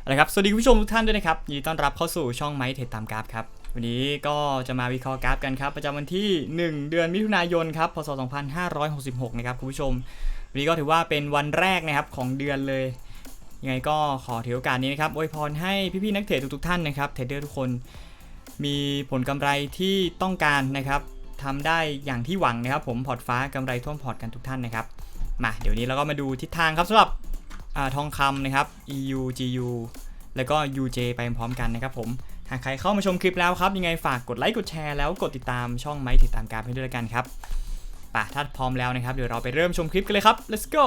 เอาละครับสวัสดีคุณผู้ชมทุกท่านด้วยนะครับยินดีต้อนรับเข้าสู่ช่องไม้เทรดตามกราฟครับวันนี้ก็จะมาวิเคราะห์กราฟกันครับประจำวันที่ 1 เดือนมิถุนายนครับพศ 2566 นะครับคุณผู้ชมวันนี้ก็ถือว่าเป็นวันแรกนะครับของเดือนเลยยังไงก็ขอถือโอกาสนี้นะครับอวยพรให้พี่ๆนักเทรดทุกๆท่านนะครับเทรดเดอร์ทุกคนมีผลกำไรที่ต้องการนะครับทำได้อย่างที่หวังนะครับ ผมพอร์ตฟ้ากำไรท่วมพอร์ตกันทุกท่านนะครับมาเดี๋ยวนี้เราก็มาดูทิศทางครับสำหรับ ทองคำนะครับ EU GU แล้วก็ UJ ไปพร้อมกันนะครับผม หากใครเข้ามาชมคลิปแล้วครับ ยังไงฝากกดไลค์กดแชร์แล้วกดติดตามช่องไม้ติดตามการให้ด้วยกันครับป่ะถ้าพร้อมแล้วนะครับ เดี๋ยวเราไปเริ่มชมคลิปกันเลยครับ let's go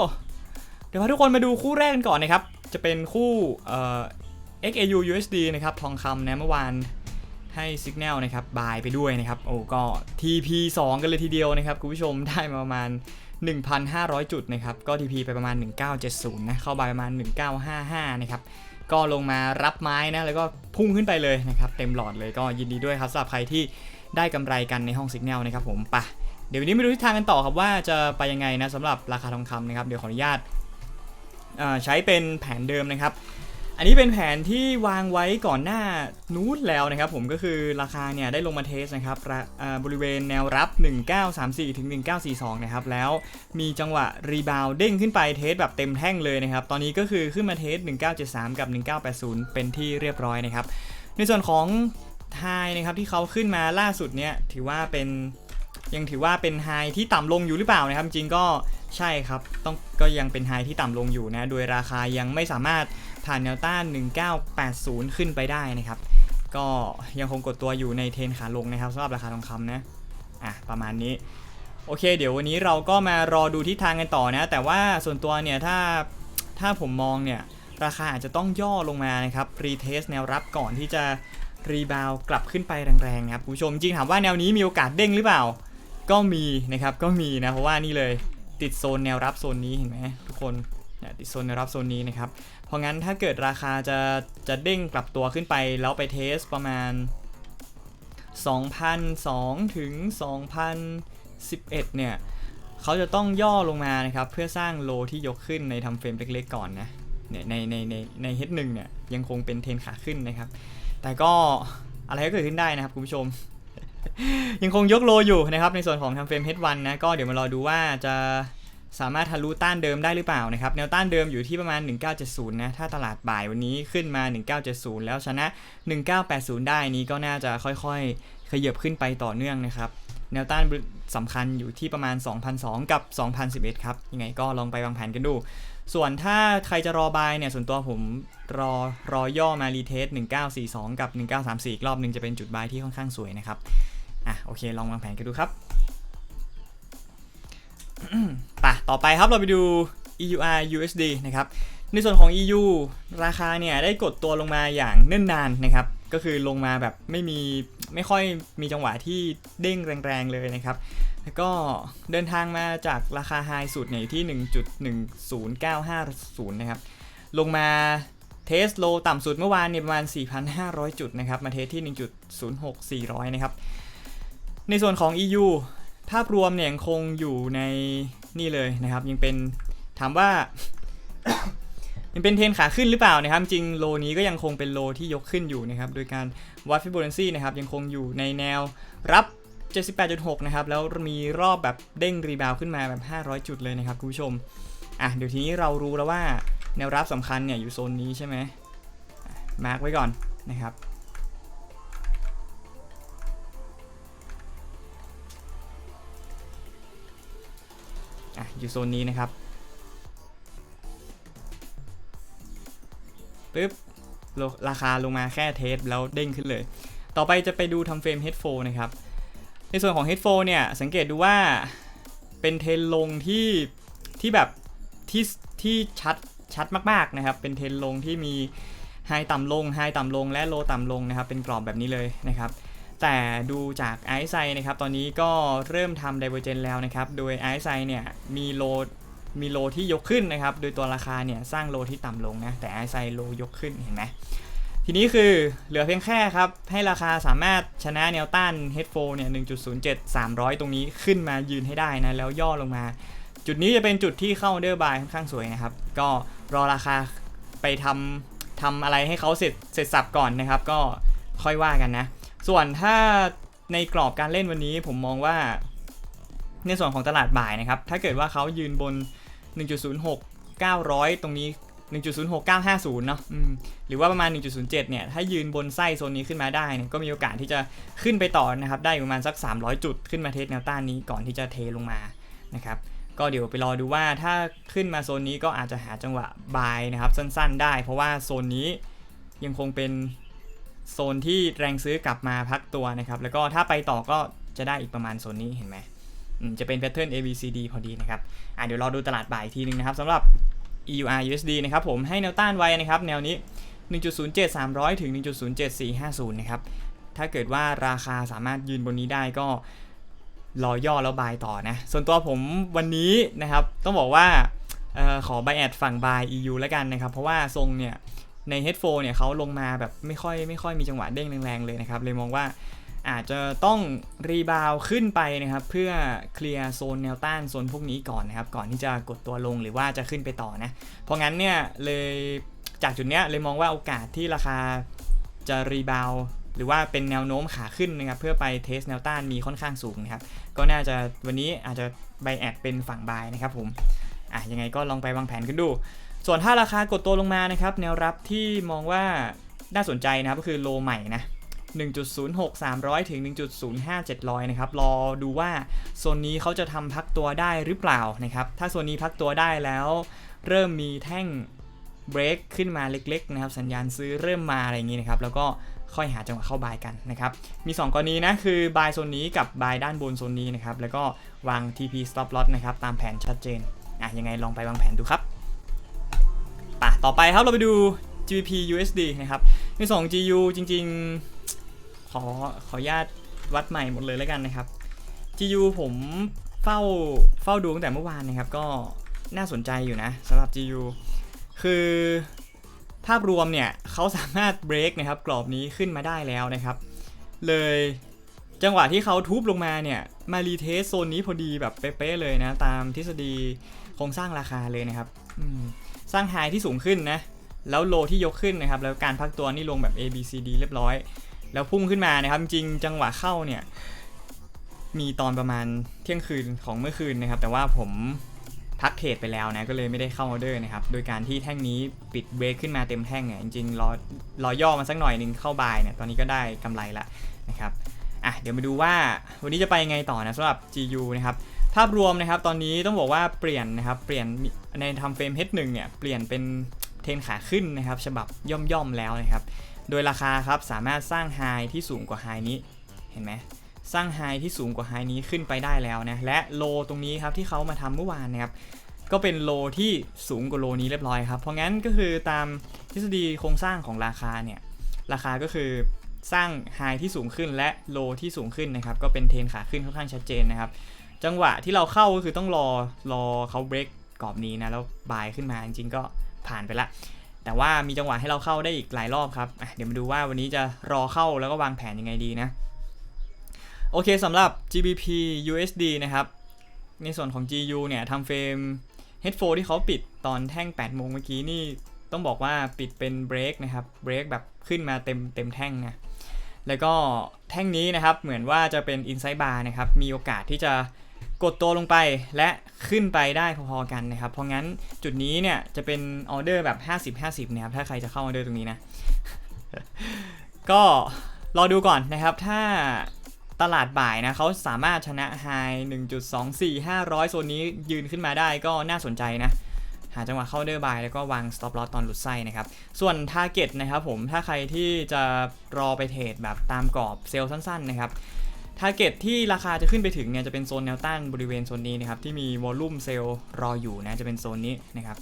เดี๋ยวพาทุกคนมาดูคู่แรกกันก่อนนะครับ จะเป็นคู่เอ่อ XAU USD นะครับทองคำนะเมื่อวานให้ Signal นะครับบายไปด้วยนะครับ โอ้ก็ TP 2 กันเลยทีเดียวนะครับ คุณผู้ชมได้มาประมาณ 1,500 จุดนะครับ ก็ TP ไปประมาณ 1970 นะ เข้าบายประมาณ 1955 นะครับ ก็ลงมารับไม้นะ แล้วก็พุ่งขึ้นไปเลยนะครับ เต็มหลอดเลยก็ยินดีด้วยครับสำหรับใครที่ได้กำไรกันในห้อง Signal นะครับผมปะเดี๋ยววันนี้มาดูทิศทางกันต่อครับว่าจะไปยังไงนะสำหรับราคาทองคำนะครับ เดี๋ยวขออนุญาตใช้เป็นแผนเดิมนะครับ อันนี้เป็นแผนที่วางไว้ก่อนหน้านู้นแล้วนะครับผมก็คือราคาเนี่ยได้ลงมาเทสนะครับรบริเวณแนวรับ 1934 ถึง 1942 นะครับ แล้วมีจังหวะรีบาวด์เด้งขึ้นไปเทสแบบเต็มแท่งเลยนะครับ ตอนนี้ก็คือขึ้นมาเทส 1973 กับ 1980 เป็นที่เรียบร้อยนะครับ ในส่วนของไฮนะครับที่เขาขึ้นมาล่าสุดเนี่ยถือว่าเป็นยังถือว่าเป็นไฮที่ต่ำลงอยู่หรือเปล่านะครับ จริงก็ใช่ครับต้องก็ยังเป็นไฮที่ต่ำลงอยู่นะ โดยราคายังไม่สามารถ ผ่านแนวต้าน 1980 ขึ้นไปได้นะครับ ก็ยังคงกดตัวอยู่ในเทรนขาลงนะครับสำหรับราคาทองคำนะ อะ ประมาณนี้ โอเค เดี๋ยววันนี้เราก็มารอดูทิศทางกันต่อนะ แต่ว่าส่วนตัวเนี่ย ถ้า ถ้าผมมองเนี่ย ราคาอาจจะต้องย่อลงมานะครับ รีเทสแนวรับก่อนที่จะรีบาวกลับขึ้นไปแรงๆนะครับคุณผู้ชมจริงถามว่าแนวนี้มีโอกาสเด้งหรือเปล่า ก็มีนะครับก็มีนะเพราะว่านี่เลยติดโซนแนวรับโซนนี้เห็นไหมทุกคนเนี่ยติดโซนแนวรับโซนนี้นะครับ เพราะงั้นถ้าเกิดราคาจะจะเด้งกลับตัวขึ้นไป แล้วไปเทสประมาณ 2,002ถึง2,011 เนี่ยเขาจะต้องย่อลงมานะครับ เพื่อสร้างโลที่ยกขึ้นในทำเฟรมเล็กๆก่อนนะเนี่ยในในในในเฮดหนึ่งเนี่ยยังคงเป็นเทนขาขึ้นนะครับ แต่ก็อะไรก็เกิดขึ้นได้นะครับคุณผู้ชม ยังคงยกโลอยู่นะครับในส่วนของทำเฟรม H1 นะก็เดี๋ยวมารอดูว่าจะ สามารถทะลุต้านเดิมได้หรือเปล่านะครับแนวต้านเดิมอยู่ที่ประมาณ 1970 นะ ถ้าตลาดบ่ายวันนี้ขึ้นมา 1970 แล้วชนะ 1980 ได้นี้ก็น่าจะค่อยๆ ขยับขึ้นไปต่อเนื่องนะครับ แนวต้านสำคัญอยู่ที่ประมาณ 2002 กับ 2011 ครับ ยังไงก็ลองไปวางแผนกันดู ส่วนถ้าใครจะรอบายเนี่ย ส่วนตัวผมรอรอย่อมารีเทส 1942 กับ 1934 อีกรอบหนึ่งจะเป็นจุดบายที่ค่อนข้างสวยนะครับ อะโอเคลองวางแผนกันดูครับ ป่ะต่อไปครับเราไปดู EUR USD นะครับ ในส่วนของ EU ราคาเนี่ยได้กดตัวลงมาอย่างเนิ่นนานนะครับ ก็คือลงมาแบบไม่มีไม่ค่อยมีจังหวะที่เด้งแรงๆเลยนะครับ แล้วก็เดินทางมาจากราคาไฮสุดเนี่ยอยู่ที่ 1.10950 นะครับ ลงมาเทสโลต่ำสุดเมื่อวานเนี่ยประมาณ 4,500 จุดนะครับ มาเทสที่ 1.06400 นะครับ ในส่วนของ EU ภาพรวมเนี่ยยังคงอยู่ในนี่เลยนะครับ ยังเป็นถามว่า ยังเป็นเทรนขาขึ้นหรือเปล่านะครับ จริงโลนี้ก็ยังคงเป็นโลที่ยกขึ้นอยู่นะครับ โดยการวัดฟิโบนัชชีนะครับยังคงอยู่ในแนวรับ 78.6 นะครับ แล้วมีรอบแบบเด้งรีบาวขึ้นมาแบบ 500 จุดเลยนะครับคุณผู้ชมอะเดี๋ยวทีนี้เรารู้แล้วว่าแนวรับสำคัญเนี่ยอยู่โซนนี้ใช่ไหมมาร์กไว้ก่อนนะครับ อะอยู่โซนนี้นะครับปึ๊บราคาลงมาแค่เทสแล้วเด้งขึ้นเลย ต่อไปจะไปดูทำเฟรม H4 นะครับ ในส่วนของ H4 เนี่ย สังเกตดูว่าเป็นเทนลงที่ที่แบบที่ที่ชัดชัดมากๆนะครับ เป็นเทนลงที่มีไฮต่ำลงไฮต่ำลงและโลต่ำลงนะครับ เป็นกรอบแบบนี้เลยนะครับ แต่ดูจากไอซ์ไซนะครับตอนนี้ก็เริ่มทำ Divergent แล้วนะครับ โดยไอซ์ไซเนี่ยมีโลมีโลที่ยกขึ้นนะครับ โดยตัวราคาเนี่ยสร้างโลที่ต่ำลงนะ แต่ไอซ์ไซโลยกขึ้นเห็นไหมทีนี้คือเหลือเพียงแค่ครับ ให้ราคาสามารถชนะแนวต้าน H4 เนี่ย 1.07 300 ตรงนี้ขึ้นมายืนให้ได้นะ แล้วย่อลงมา จุดนี้จะเป็นจุดที่เข้าเดอร์บายค่อนข้างสวยนะครับ ก็รอราคาไปทำทำอะไรให้เขาเสร็จเสร็จสับก่อนนะครับ ก็ค่อยว่ากันนะ ส่วนถ้าในกรอบการเล่นวันนี้ผมมองว่า ในส่วนของตลาดบ่ายนะครับ ถ้าเกิดว่าเขายืนบน 1.06 900 ตรงนี้ 1.06950 เนาะหรือว่าประมาณ 1.07 เนี่ย ถ้ายืนบนไส้โซนนี้ขึ้นมาได้เนี่ยก็มีโอกาสที่จะขึ้นไปต่อนะครับ ได้ประมาณสัก 300 จุดขึ้นมาเทสแนวต้านนี้ก่อนที่จะเทลงมานะครับก็เดี๋ยวไปรอดูว่าถ้าขึ้นมาโซนนี้ก็อาจจะหาจังหวะบายนะครับสั้นๆ ได้ เพราะว่าโซนนี้ยังคงเป็น โซนที่แรงซื้อกลับมาพักตัวนะครับ แล้วก็ถ้าไปต่อก็จะได้อีกประมาณโซนนี้เห็นไหมอืมจะเป็นแพทเทิร์น A B C D พอดีนะครับอะเดี๋ยวรอดูตลาดบ่ายอีกทีนึงนะครับสำหรับ EUR USD นะครับผมให้แนวต้านไว้นะครับ แนวนี้ 1.07300 ถึง 1.07450 นะครับ ถ้าเกิดว่าราคาสามารถยืนบนนี้ได้ก็รอย่อแล้วบายต่อนะ ส่วนตัวผมวันนี้นะครับ ต้องบอกว่าออขอบแอดฝั่งบาย EU แล้วกันนะครับ เพราะว่าทรงเนี่ย ใน Headphone เนี่ยเขาลงมาแบบไม่ค่อยไม่ค่อยมีจังหวะเด้งแรงๆเลยนะครับ เลยมองว่าอาจจะต้องรีบาวขึ้นไปนะครับ เพื่อเคลียร์โซนแนวต้านโซนพวกนี้ก่อนนะครับ ก่อนที่จะกดตัวลงหรือว่าจะขึ้นไปต่อนะ เพราะงั้นเนี่ยเลยจากจุดเนี้ยเลยมองว่าโอกาสที่ราคาจะรีบาวหรือว่าเป็นแนวโน้มขาขึ้นนะครับ เพื่อไปเทสแนวต้านมีค่อนข้างสูงนะครับ ก็น่าจะวันนี้อาจจะไบแอดเป็นฝั่งบายนะครับผมอะยังไงก็ลองไปวางแผนกันดู ส่วนถ้าราคากดตัวลงมานะครับแนวรับที่มองว่าน่าสนใจนะครับก็คือโลใหม่นะ1.06300 ถึง 1.05700 นะครับ รอดูว่าโซนนี้เขาจะทำพักตัวได้หรือเปล่านะครับ ถ้าโซนนี้พักตัวได้แล้ว เริ่มมีแท่งเบรกขึ้นมาเล็กๆนะครับ สัญญาณซื้อเริ่มมาอะไรอย่างนี้นะครับ แล้วก็ค่อยหาจังหวะเข้าบายกันนะครับ มี 2 กรณีนะ คือบายโซนนี้กับบายด้านบนโซนนี้นะครับ แล้วก็วาง TP stop loss นะครับ ตามแผนชัดเจน อะ ยังไงลองไปวางแผนดูครับ ต่อไปครับเราไปดู GBP USD นะครับ ในส่วนของ GU จริงๆ ขอขอญาตวัดใหม่หมดเลยแล้วกันนะครับ GU ผมเฝ้าเฝ้าดูตั้งแต่เมื่อวานนะครับ ก็น่าสนใจอยู่นะสำหรับ GU คือภาพรวมเนี่ยเขาสามารถเบรกนะครับกรอบนี้ขึ้นมาได้แล้วนะครับ เลยจังหวะที่เขาทุบลงมาเนี่ยมารีเทสโซนนี้พอดีแบบเป๊ะๆเลยนะ ตามทฤษฎีโครงสร้างราคาเลยนะครับ สร้างไฮที่สูงขึ้นนะ แล้วโลที่ยกขึ้นนะครับ แล้วการพักตัวนี่ลงแบบ A B C D เรียบร้อย แล้วพุ่งขึ้นมานะครับ จริงจังหวะเข้าเนี่ย มีตอนประมาณเที่ยงคืนของเมื่อคืนนะครับ แต่ว่าผมพักเทรดไปแล้วนะ ก็เลยไม่ได้เข้าออเดอร์นะครับ โดยการที่แท่งนี้ปิดเบรกขึ้นมาเต็มแท่งเนี่ย จริงๆรอรอย่อมาสักหน่อยนึงเข้าบายเนี่ย ตอนนี้ก็ได้กำไรละนะครับ อะ เดี๋ยวมาดูว่าวันนี้จะไปยังไงต่อนะสำหรับ GU นะครับ ภาพรวมนะครับ ตอนนี้ต้องบอกว่าเปลี่ยนนะครับ เปลี่ยน ในทำเฟรม H1 เนี่ยเปลี่ยนเป็นเทนขาขึ้นนะครับฉบับย่อมๆแล้วนะครับ โดยราคาครับสามารถสร้างไฮที่สูงกว่าไฮนี้เห็นไหมสร้างไฮที่สูงกว่าไฮนี้ขึ้นไปได้แล้วนะและโลตรงนี้ครับที่เขามาทำเมื่อวานนะครับก็เป็นโลที่สูงกว่าโลนี้เรียบร้อยครับ เพราะงั้นก็คือตามทฤษฎีโครงสร้างของราคาเนี่ยราคาก็คือสร้างไฮที่สูงขึ้นและโลที่สูงขึ้นนะครับก็เป็นเทนขาขึ้นค่อนข้างชัดเจนนะครับ จังหวะที่เราเข้าก็คือต้องรอรอเขาเบรก กรอบนี้นะแล้วบายขึ้นมาจริงๆก็ผ่านไปละ แต่ว่ามีจังหวะให้เราเข้าได้อีกหลายรอบครับเดี๋ยวมาดูว่าวันนี้จะรอเข้าแล้วก็วางแผนยังไงดีนะโอเคสำหรับ GBP USD นะครับ ในส่วนของ GU เนี่ยทำเฟรม h e a d f o ที่เขาปิดตอนแท่ง 8 โมงเมื่อกี้นี่ต้องบอกว่าปิดเป็นเบรกนะครับเบรกแบบขึ้นมาเต็มเต็มแท่งนะแล้วก็แท่งนี้นะครับเหมือนว่าจะเป็น Inside Bar นะครับ มีโอกาสที่จะ กดตัวลงไปและขึ้นไปได้พอๆกันนะครับ เพราะงั้นจุดนี้เนี่ยจะเป็นออเดอร์แบบ 50-50นะครับถ้าใครจะเข้าออเดอร์ตรงนี้นะ ก็รอดูก่อนนะครับถ้าตลาดบ่ายนะเขาสามารถชนะไฮ1.24500 โซนนี้ยืนขึ้นมาได้ก็น่าสนใจนะ หาจังหวะเข้าเดอร์บายแล้วก็วาง stop loss ตอนหลุดไส้นะครับ ส่วน target นะครับผมถ้าใครที่จะรอไปเทรดแบบตามกรอบเซลล์สั้นๆนะครับ target ที่ราคาจะขึ้นไปถึงเนี่ยจะเป็นโซนแนวต้านบริเวณโซนนี้นะครับที่มีวอลลุ่มเซลล์รออยู่นะจะเป็นโซนนี้นะครับ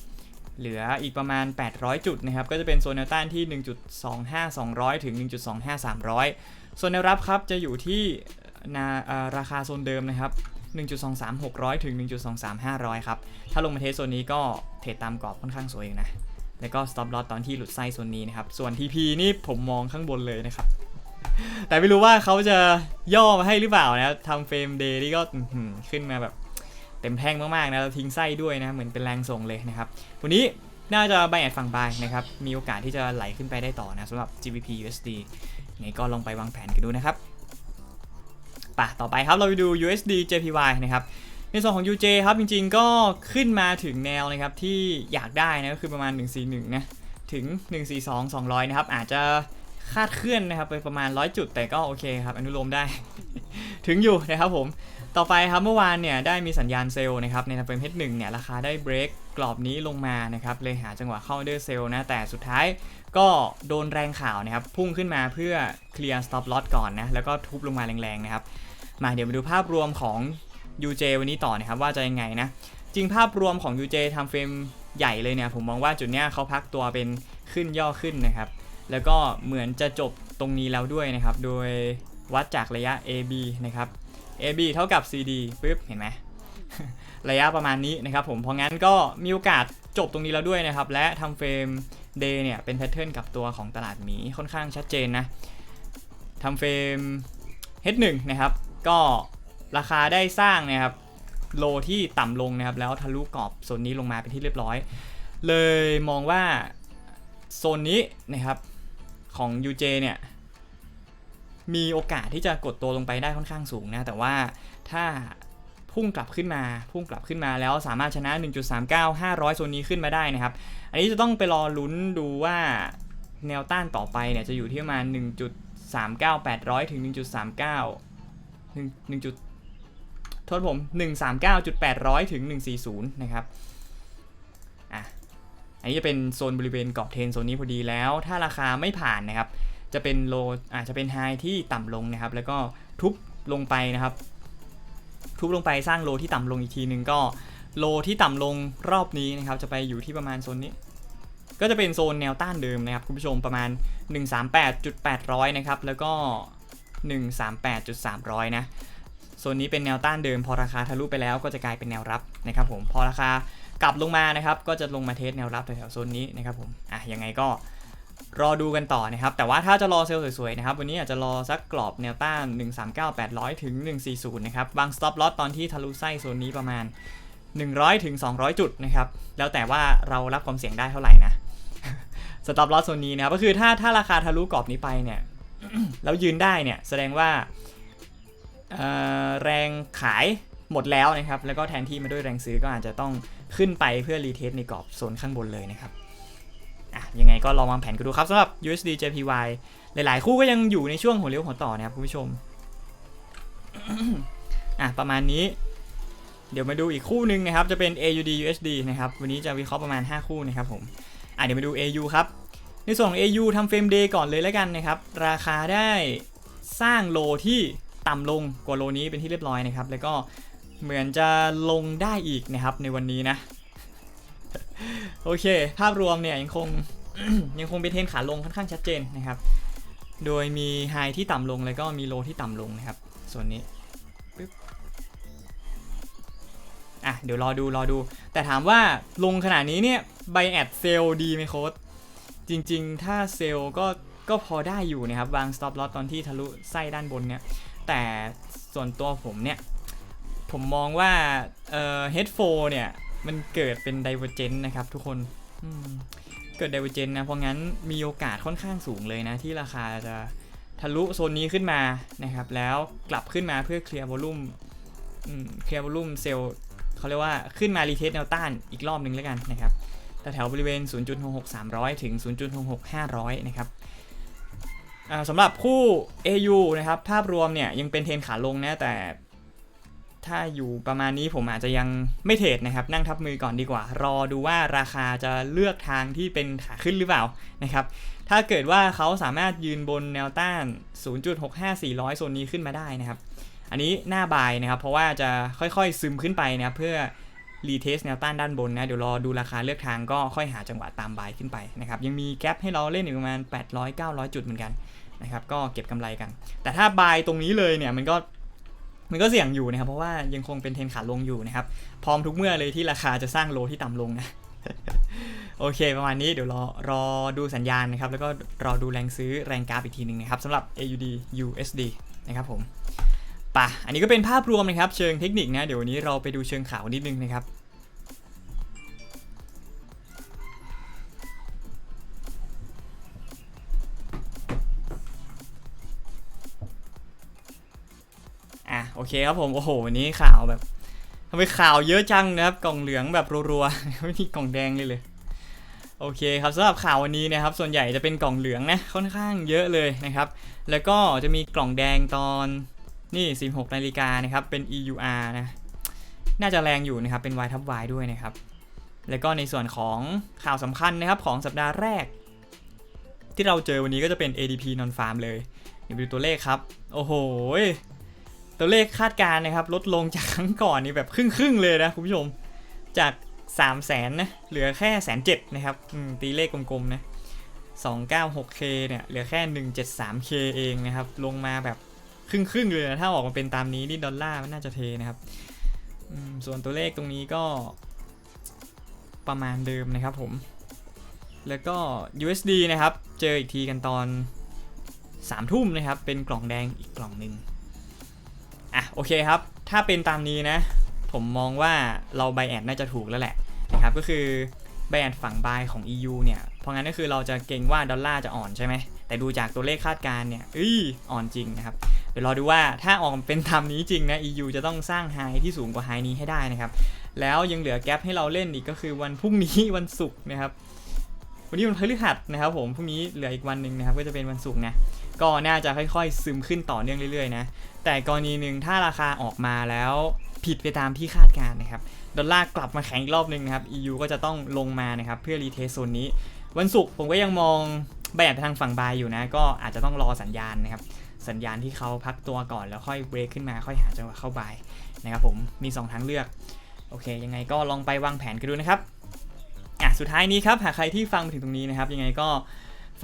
เหลืออีกประมาณ 800 จุดนะครับก็จะเป็นโซนแนวต้านที่ 1.25200 ถึง 1.25300ส่วนแนวรับครับจะอยู่ที่นาราคาโซนเดิมนะครับ1.23600 ถึง 1.23500 ครับ ถ้าลงมาเทสโซนนี้ก็เทรดตามกรอบค่อนข้างสวยอยู่นะ แล้วก็ stop loss ตอนที่หลุดไส้โซนนี้นะครับ ส่วน TP นี่ผมมองข้างบนเลยนะครับ แต่ไม่รู้ว่าเขาจะย่อมาให้หรือเปล่านะครับทำเฟรมเดย์นี่ก็ขึ้นมาแบบเต็มแท่งมากๆนะทิ้งไส้ด้วยนะเหมือนเป็นแรงส่งเลยนะครับ วันนี้น่าจะไบแอดฝั่งบายนะครับ มีโอกาสที่จะไหลขึ้นไปได้ต่อนะสำหรับ GBP USD งไงก็ลองไปวางแผนกันดูนะครับป่ะต่อไปครับเราไปดู USD JPY นะครับในส่วนของ UJ ครับจริงๆก็ขึ้นมาถึงแนวนะครับที่อยากได้นะก็คือประมาณ 141นะถึง 142 200 นะครับอาจจะ คาดเคลื่อนนะครับไปประมาณ 100 จุด แต่ก็โอเคครับอนุโลมได้ ถึงอยู่นะครับผมต่อไปครับเมื่อวานเนี่ยได้มีสัญญาณเซลล์นะครับในทางเป็น H1 เนี่ยราคาได้เบรกกรอบนี้ลงมานะครับเลยหาจังหวะเข้าเดอร์เซลล์นะแต่สุดท้ายก็โดนแรงข่าวนะครับพุ่งขึ้นมาเพื่อเคลียร์ stop loss ก่อนนะแล้วก็ทุบลงมาแรงๆนะครับมาเดี๋ยวมาดูภาพรวมของ UJ วันนี้ต่อนะครับว่าจะยังไงนะจริงภาพรวมของ UJ ทำเฟรมใหญ่เลยเนี่ยผมมองว่าจุดเนี้ยเขาพักตัวเป็นขึ้นย่อขึ้นนะครับ แล้วก็เหมือนจะจบตรงนี้แล้วด้วยนะครับ โดยวัดจากระยะ AB นะครับ AB เท่ากับ CD ปึ๊บเห็นไหมระยะประมาณนี้นะครับผมเพราะงั้นก็มีโอกาสจบตรงนี้แล้วด้วยนะครับ และทำเฟรม Day เนี่ยเป็นแพทเทิร์นกับตัวของตลาดหมีค่อนข้างชัดเจนนะทำเฟรม H1 นะครับ ก็ราคาได้สร้างนะครับโลที่ต่ำลงนะครับ แล้วทะลุกรอบโซนนี้ลงมาเป็นที่เรียบร้อย เลยมองว่าโซนนี้นะครับ ของ UJ เนี่ย มีโอกาสที่จะกดตัวลงไปได้ค่อนข้างสูงนะ แต่ว่าถ้าพุ่งกลับขึ้นมา พุ่งกลับขึ้นมาแล้วสามารถชนะ 1.39 500 โซนนี้ขึ้นมาได้นะครับ อันนี้จะต้องไปรอลุ้นดูว่าแนวต้านต่อไปเนี่ยจะอยู่ที่ประมาณ 1.39 800 ถึง 1.39 1 1จุดโทษผม 139.800 ถึง 140 นะครับ อันนี้จะเป็นโซนบริเวณกรอบเทนโซนนี้พอดีแล้ว ถ้าราคาไม่ผ่านนะครับ จะเป็นโลอาจจะเป็นไฮที่ต่ำลงนะครับ แล้วก็ทุบลงไปนะครับ ทุบลงไปสร้างโลที่ต่ำลงอีกทีหนึ่งก็โลที่ต่ำลงรอบนี้นะครับ จะไปอยู่ที่ประมาณโซนนี้ ก็จะเป็นโซนแนวต้านเดิมนะครับคุณผู้ชมประมาณ 138.800นะครับแล้วก็ 138.300นะโซนนี้เป็นแนวต้านเดิม พอราคาทะลุไปแล้วก็จะกลายเป็นแนวรับนะครับผมพอราคา กลับลงมานะครับ ก็จะลงมาเทสแนวรับแถวๆโซนนี้นะครับผมอะยังไงก็รอดูกันต่อนะครับ แต่ว่าถ้าจะรอเซลล์สวยๆนะครับ วันนี้อาจจะรอสักกรอบแนวต้าน 139-800 ถึง 140 นะครับบาง stop loss ตอนที่ทะลุไส้โซนนี้ประมาณ 100 ถึง 200 จุดนะครับ แล้วแต่ว่าเรารับความเสี่ยงได้เท่าไหร่นะ stop loss โซนนี้นะครับก็คือถ้าถ้าราคาทะลุกรอบนี้ไปเนี่ยแล้วยืนได้เนี่ยแสดงว่าแรงขาย หมดแล้วนะครับ แล้วก็แทนที่มาด้วยแรงซื้อก็อาจจะต้องขึ้นไปเพื่อรีเทสในกรอบโซนข้างบนเลยนะครับอะยังไงก็ลองวางแผนกันดูครับสำหรับ USD JPY หลาย ๆ คู่ก็ยังอยู่ในช่วงหัวเลี้ยวหัวต่อนะครับคุณผู้ชมอะประมาณนี้ เดี๋ยวมาดูอีกคู่หนึ่งนะครับ จะเป็น AUD USD นะครับ วันนี้จะวิเคราะห์ประมาณ 5 คู่นะครับผมอะเดี๋ยวมาดู AU ครับ ในส่วนของ AU ทำเฟรมเดย์ก่อนเลยแล้วกันนะครับ ราคาได้สร้างโลที่ต่ำลงกว่าโลนี้เป็นที่เรียบร้อยนะครับ แล้วก็ เหมือนจะลงได้อีกนะครับในวันนี้นะ โอเค ภาพรวมเนี่ยยังคงยังคงเป็นเทรนขาลงค่อนข้างชัดเจนนะครับ โดยมีไฮที่ต่ำลงแล้วก็มีโลที่ต่ำลงนะครับ ส่วนนี้ปึ๊บอะเดี๋ยวรอดูรอดู แต่ถามว่าลงขนาดนี้เนี่ยไบแอดเซลดีไหมโค้ดจริงๆ ถ้าเซลก็ก็พอได้อยู่นะครับวาง stop loss ตอนที่ทะลุไส้ด้านบนเนี่ยแต่ส่วนตัวผมเนี่ย ผมมองว่าเอ่อ head 4เนี่ย มันเกิดเป็น divergent นะครับทุกคนเกิด divergent นะเพราะงั้นมีโอกาสค่อนข้างสูงเลยนะ ที่ราคาจะทะลุโซนนี้ขึ้นมานะครับ แล้วกลับขึ้นมาเพื่อเคลียร์วอลุ่มเคลียร์วอลุ่มเซลล์เขาเรียกว่าขึ้นมารีเทสแนวต้านอีกรอบหนึ่งแล้วกันนะครับแต่แถวบริเวณ 0.66300 ถึง 0.66500 นะครับสำหรับคู่ AU นะครับ ภาพรวมเนี่ยยังเป็นเทรนขาลงนะ แต่ ถ้าอยู่ประมาณนี้ผมอาจจะยังไม่เทรดนะครับ นั่งทับมือก่อนดีกว่า รอดูว่าราคาจะเลือกทางที่เป็นขาขึ้นหรือเปล่านะครับ ถ้าเกิดว่าเขาสามารถยืนบนแนวต้าน 0.65400 โซนนี้ขึ้นมาได้นะครับ อันนี้หน้าบายนะครับ เพราะว่าจะค่อยๆซึมขึ้นไปนะครับเพื่อรีเทสแนวต้านด้านบนนะเดี๋ยวรอดูราคาเลือกทางก็ค่อยหาจังหวะตามบายขึ้นไปนะครับยังมีแกลบให้เราเล่นอีกประมาณ 800-900 จุดเหมือนกันนะครับก็เก็บกำไรกัน แต่ถ้าบายตรงนี้เลยเนี่ยมันก็ มันก็เสี่ยงอยู่นะครับ เพราะว่ายังคงเป็นเทรนขาลงอยู่นะครับ พร้อมทุกเมื่อเลยที่ราคาจะสร้างโลที่ต่ำลงนะ โอเค ประมาณนี้เดี๋ยวรอรอดูสัญญาณนะครับ แล้วก็รอดูแรงซื้อแรงกราฟอีกทีหนึ่งนะครับสำหรับ AUD USD นะครับผมป่ะอันนี้ก็เป็นภาพรวมนะครับ เชิงเทคนิคนะ เดี๋ยววันนี้เราไปดูเชิงข่าวนิดนึงนะครับ โอเคครับผมโอ้โหวันนี้ข่าวแบบทำไมข่าวเยอะจังนะครับกล่องเหลืองแบบรัวๆไม่มีกล่องแดงเลยเลยโอเคครับสำหรับข่าววันนี้นะครับส่วนใหญ่จะเป็นกล่องเหลืองนะค่อนข้างเยอะเลยนะครับ แล้วก็จะมีกล่องแดงตอนนี่ 16นาฬิกานะครับเป็น EUR นะน่าจะแรงอยู่นะครับเป็น Y ทับ Y ด้วยนะครับแล้วก็ในส่วนของข่าวสำคัญนะครับของสัปดาห์แรก ที่เราเจอวันนี้ก็จะเป็น ADP non farm เลยเดี๋ยวไปดูตัวเลขครับ โอ้โห ตัวเลขคาดการณ์นะครับ ลดลงจากครั้งก่อนนี่แบบครึ่งๆเลยนะคุณผู้ชม จาก3 0 0แสนนะเหลือแค่แสนเจ็ดนะครับตีเลขกลมๆนะ 296k เนี่ยเหลือแค่ 173k เองนะครับ ลงมาแบบครึ่งๆเลยนะถ้าออกมาเป็นตามนี้นี่ดอลลาร์มันน่าจะเทนะครับส่วนตัวเลขตรงนี้ก็ประมาณเดิมนะครับผม แล้วก็ USD นะครับ เจออีกทีกันตอน3ทุ่มนะครับ เป็นกล่องแดงอีกกล่องหนึ่ง อะโอเคครับ ถ้าเป็นตามนี้นะ ผมมองว่าเราไบแอดน่าจะถูกแล้วแหละนะครับก็คือไบแอดฝั่งบายของ EU เนี่ย เพราะงั้นก็คือเราจะเก่งว่าดอลลาร์จะอ่อนใช่ไหม แต่ดูจากตัวเลขคาดการณ์เนี่ยอ้ยอ่อนจริงนะครับ เดี๋ยวรอดูว่าถ้าออกเป็นตามนี้จริงนะ EU จะต้องสร้างไฮที่สูงกว่าไฮนี้ให้ได้นะครับ แล้วยังเหลือแกลบให้เราเล่นอีกก็คือวันพรุ่งนี้วันศุกร์นะครับ วันนี้วันพฤหัสนะครับผม พรุ่งนี้เหลืออีกวันหนึ่งนะครับ ก็จะเป็นวันศุกร์นะ ก็น่าจะค่อยๆ ซึมขึ้นต่อเนื่องเรื่อยๆนะ แต่กรณีหนึ่งถ้าราคาออกมาแล้วผิดไปตามที่คาดการณ์นะครับ ดอลลาร์กลับมาแข็งอีกรอบหนึ่งนะครับ EU ก็จะต้องลงมานะครับ เพื่อรีเทสโซนนี้ วันศุกร์ผมก็ยังมองแบดไปทางฝั่งบายอยู่นะ ก็อาจจะต้องรอสัญญาณนะครับ สัญญาณที่เขาพักตัวก่อนแล้วค่อยเบรกขึ้นมาค่อยหาจังหวะเข้าบายนะครับผมมี 2 ทางเลือก โอเค ยังไงก็ลองไปวางแผนกันดูนะครับอะสุดท้ายนี้ครับหากใครที่ฟังมาถึงตรงนี้นะครับ ยังไงก็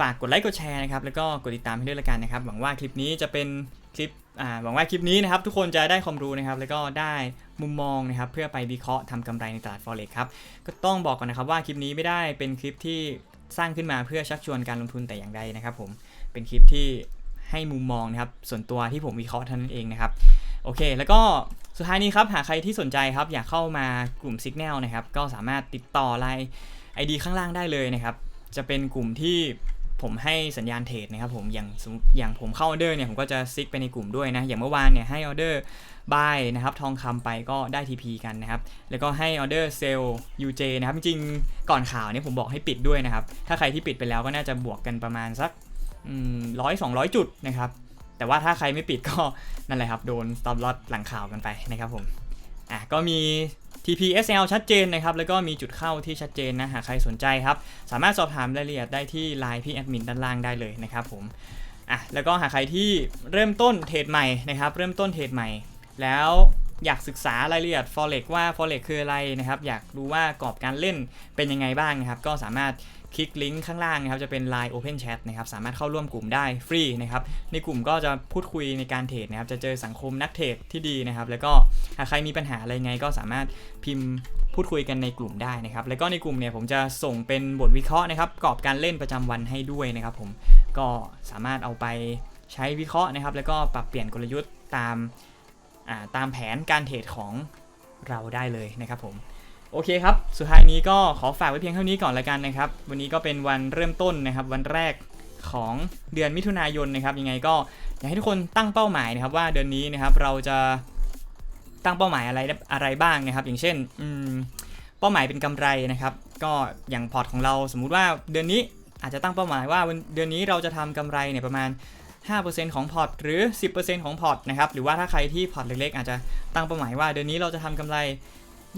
ฝากกดไลค์กดแชร์นะครับแล้วก็กดติดตามให้ด้วยละกันนะครับ หวังว่าคลิปนี้จะเป็นคลิปหวังว่าคลิปนี้นะครับทุกคนจะได้ความรู้นะครับแล้วก็ได้มุมมองนะครับเพื่อไปวิเคราะห์ทำกำไรในตลาด forex ครับก็ต้องบอกก่อนนะครับว่าคลิปนี้ไม่ได้เป็นคลิปที่สร้างขึ้นมาเพื่อชักชวนการลงทุนแต่อย่างใดนะครับ ผมเป็นคลิปที่ให้มุมมองนะครับส่วนตัวที่ผมวิเคราะห์เท่านั้นเองนะครับโอเค แล้วก็สุดท้ายนี้ครับหากใครที่สนใจครับอยากเข้ามากลุ่ม Signal นะครับก็สามารถติดต่อไลน์ ID ข้างล่างได้เลยนะครับจะเป็นกลุ่มที่ ผมให้สัญญาณเทรดนะครับผมอย่างอย่างผมเข้าออเดอร์เนี่ยผมก็จะซิกไปในกลุ่มด้วยนะ อย่างเมื่อวานเนี่ยให้ออเดอร์บายนะครับทองคำไปก็ได้ TP กันนะครับ แล้วก็ให้ออเดอร์เซลล์ UJ นะครับ จริงก่อนข่าวเนี่ยผมบอกให้ปิดด้วยนะครับ ถ้าใครที่ปิดไปแล้วก็น่าจะบวกกันประมาณสักร้อยสองร้อยจุดนะครับ แต่ว่าถ้าใครไม่ปิดก็นั่นแหละครับ โดน stop loss หลังข่าวกันไปนะครับผมอะก็มี TPSL ชัดเจนนะครับ แล้วก็มีจุดเข้าที่ชัดเจนนะ หากใครสนใจครับ สามารถสอบถามรายละเอียดได้ที่ Line พี่แอดมินด้านล่างได้เลยนะครับผมอะแล้วก็หากใครที่เริ่มต้นเทรดใหม่นะครับ เริ่มต้นเทรดใหม่ แล้วอยากศึกษารายละเอียด forex ว่า forex คืออะไรนะครับ อยากรู้ว่ากรอบการเล่นเป็นยังไงบ้างนะครับ ก็สามารถ คลิกลิงก์ข้างล่างนะครับจะเป็น Line Open Chat นะครับสามารถเข้าร่วมกลุ่มได้ฟรีนะครับในกลุ่มก็จะพูดคุยในการเทรดนะครับจะเจอสังคมนักเทรดที่ดีนะครับแล้วก็หากใครมีปัญหาอะไรไงก็สามารถพิมพ์พูดคุยกันในกลุ่มได้นะครับแล้วก็ในกลุ่มเนี่ยผมจะส่งเป็นบทวิเคราะห์นะครับกรอบการเล่นประจำวันให้ด้วยนะครับผมก็สามารถเอาไปใช้วิเคราะห์นะครับ แล้วก็ปรับเปลี่ยนกลยุทธ์ตามตามแผนการเทรดของเราได้เลยนะครับผม โอเคครับ สุดท้ายนี้ก็ขอฝากไว้เพียงเท่านี้ก่อนละกันนะครับ วันนี้ก็เป็นวันเริ่มต้นนะครับ วันแรกของเดือนมิถุนายนนะครับ ยังไงก็อยากให้ทุกคนตั้งเป้าหมายนะครับ ว่าเดือนนี้นะครับเราจะตั้งเป้าหมายอะไรอะไรบ้างนะครับ อย่างเช่นอืมเป้าหมายเป็นกำไรนะครับ ก็อย่างพอร์ตของเราสมมุติว่าเดือนนี้อาจจะตั้งเป้าหมายว่าเดือนนี้เราจะทำกำไรเนี่ยประมาณ 5%ของพอร์ตหรือ 10%ของพอร์ตนะครับหรือว่าถ้าใครที่พอร์ตเล็กๆ อาจจะตั้งเป้าหมายว่าเดือนนี้เราจะทำกำไร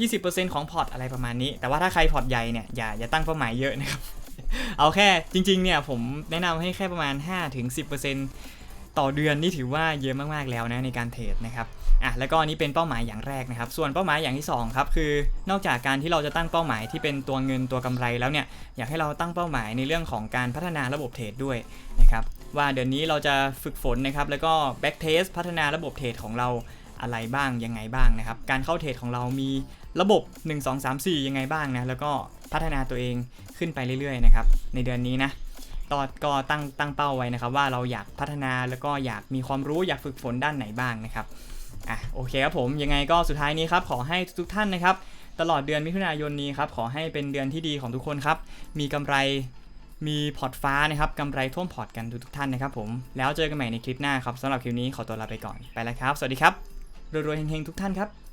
20%ของพอร์ตอะไรประมาณนี้ แต่ว่าถ้าใครพอร์ตใหญ่เนี่ยอย่าอย่าตั้งเป้าหมายเยอะนะครับ เอาแค่จริงๆเนี่ยผมแนะนำให้แค่ประมาณ 5-10%ต่อเดือนนี่ถือว่าเยอะมากๆแล้วนะในการเทรดนะครับอะแล้วก็อันนี้เป็นเป้าหมายอย่างแรกนะครับ ส่วนเป้าหมายอย่างที่สองครับคือนอกจากการที่เราจะตั้งเป้าหมายที่เป็นตัวเงินตัวกำไรแล้วเนี่ยอยากให้เราตั้งเป้าหมายในเรื่องของการพัฒนาระบบเทรดด้วยนะครับว่าเดือนนี้เราจะฝึกฝนนะครับแล้วก็แบ็กเทสพัฒนาระบบเทรดของเราอะไรบ้างยังไงบ้างนะครับการเข้าเทรดของเรามี ระบบ 1 2 3 4 ยังไงบ้างนะ แล้วก็พัฒนาตัวเองขึ้นไปเรื่อยๆนะครับ ในเดือนนี้นะก็ก็ตั้งตั้งเป้าไว้นะครับ ว่าเราอยากพัฒนาแล้วก็อยากมีความรู้อยากฝึกฝนด้านไหนบ้างนะครับอะโอเคครับผมยังไงก็สุดท้ายนี้ครับขอให้ทุกท่านนะครับ ตลอดเดือนมิถุนายนนี้ครับขอให้เป็นเดือนที่ดีของทุกคนครับ มีกำไรมีพอร์ตฟ้านะครับกำไรท่วมพอร์ตกันทุกๆท่านนะครับผมแล้วเจอกันใหม่ในคลิปหน้าครับสำหรับคลิปนี้ขอตัวลาไปก่อนไปแล้วครับ สวัสดีครับรวยๆเฮงๆทุกท่านครับ